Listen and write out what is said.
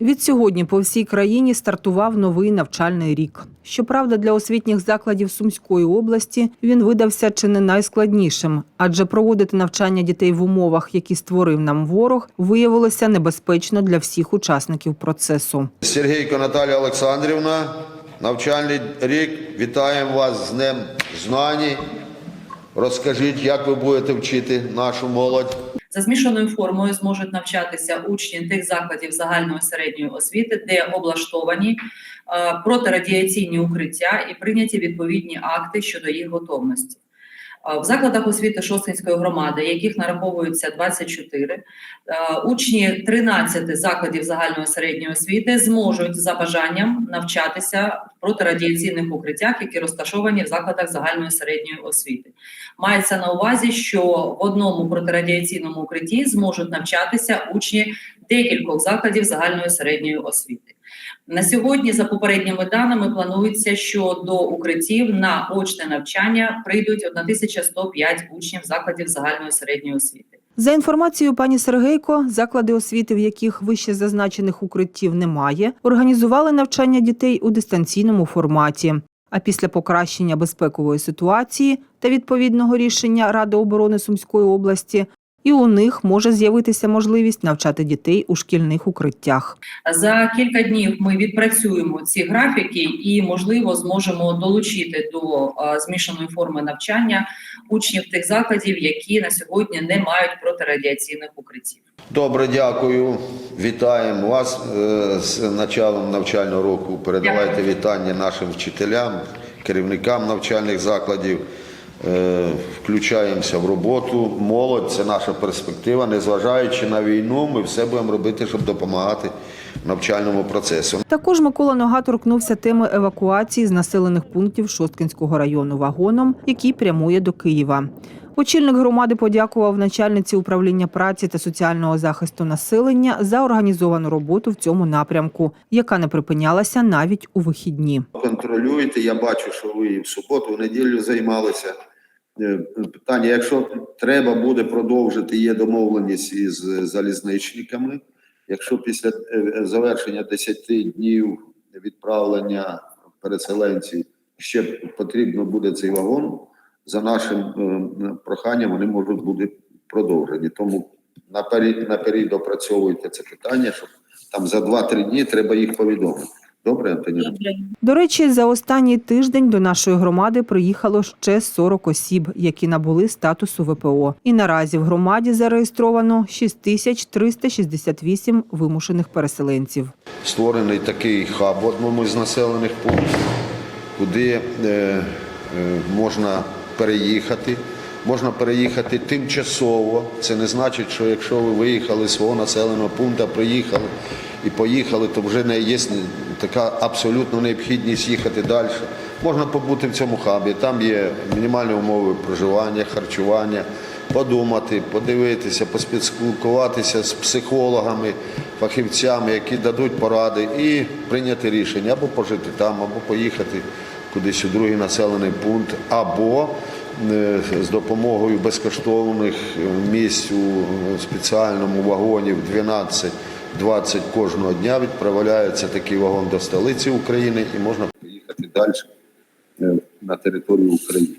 Відсьогодні по всій країні стартував новий навчальний рік. Щоправда, для освітніх закладів Сумської області він видався чи не найскладнішим, адже проводити навчання дітей в умовах, які створив нам ворог, виявилося небезпечно для всіх учасників процесу. Сергійко Наталія Олександрівна, навчальний рік. Вітаємо вас з Днем Знані. Розкажіть, як ви будете вчити нашу молодь? За змішаною формою зможуть навчатися учні тих закладів загальної середньої освіти, де облаштовані е, протирадіаційні укриття і прийняті відповідні акти щодо їх готовності. Е, В закладах освіти Шосткинської громади, яких нараховується 24, е, учні 13 закладів загальної середньої освіти зможуть за бажанням навчатися в протирадіаційних укриттях, які розташовані в закладах загальної середньої освіти. Мається на увазі, що в одному протирадіаційному укритті зможуть навчатися учні декількох закладів загальної середньої освіти. На сьогодні, за попередніми даними, планується, що до укриттів на очне навчання прийдуть 1105 учнів закладів загальної середньої освіти. За інформацією пані Сергейко, заклади освіти, в яких вище зазначених укриттів немає, організували навчання дітей у дистанційному форматі. А після покращення безпекової ситуації та відповідного рішення Ради оборони Сумської області, і у них може з'явитися можливість навчати дітей у шкільних укриттях. За кілька днів ми відпрацюємо ці графіки і, можливо, зможемо долучити до змішаної форми навчання учнів тих закладів, які на сьогодні не мають протирадіаційних укриттів. Добре, дякую. Вітаємо вас е, з началом навчального року. Передавайте вітання нашим вчителям, керівникам навчальних закладів. Е, Включаємося в роботу. Молодь це наша перспектива. Незважаючи на війну, ми все будемо робити, щоб допомагати навчальному процесу. Також Микола Нога торкнувся теми евакуації з населених пунктів Шосткинського району вагоном, який прямує до Києва. Очільник громади подякував начальниці управління праці та соціального захисту населення за організовану роботу в цьому напрямку, яка не припинялася навіть у вихідні. контролюєте. Я бачу, що ви і в суботу, в неділю займалися. Е, Питання, якщо треба буде продовжити, є домовленість із залізничниками. Якщо після е, завершення 10 днів відправлення переселенців ще потрібно буде цей вагон, за нашим е, проханням вони можуть бути продовжені. Тому наперед, наперед допрацьовуйте це питання, щоб там за 2-3 дні треба їх повідомити. Добре, Антоніна? До речі, за останній тиждень до нашої громади приїхало ще 40 осіб, які набули статусу ВПО. І наразі в громаді зареєстровано 6368 вимушених переселенців. створений такий хаб в одному з населених пунктів, куди е, е, можна переїхати. Можна переїхати тимчасово. Це не значить, що якщо ви виїхали з свого населеного пункту, приїхали і поїхали, то вже не є така абсолютно необхідність їхати далі. Можна побути в цьому хабі. Там є мінімальні умови проживання, харчування, подумати, подивитися, поспілкуватися з психологами, фахівцями, які дадуть поради, і прийняти рішення або пожити там, або поїхати кудись у другий населений пункт, або з допомогою безкоштовних е, місць у спеціальному вагоні в 12-20 кожного дня відправляється такий вагон до столиці України і можна поїхати далі е, на територію України.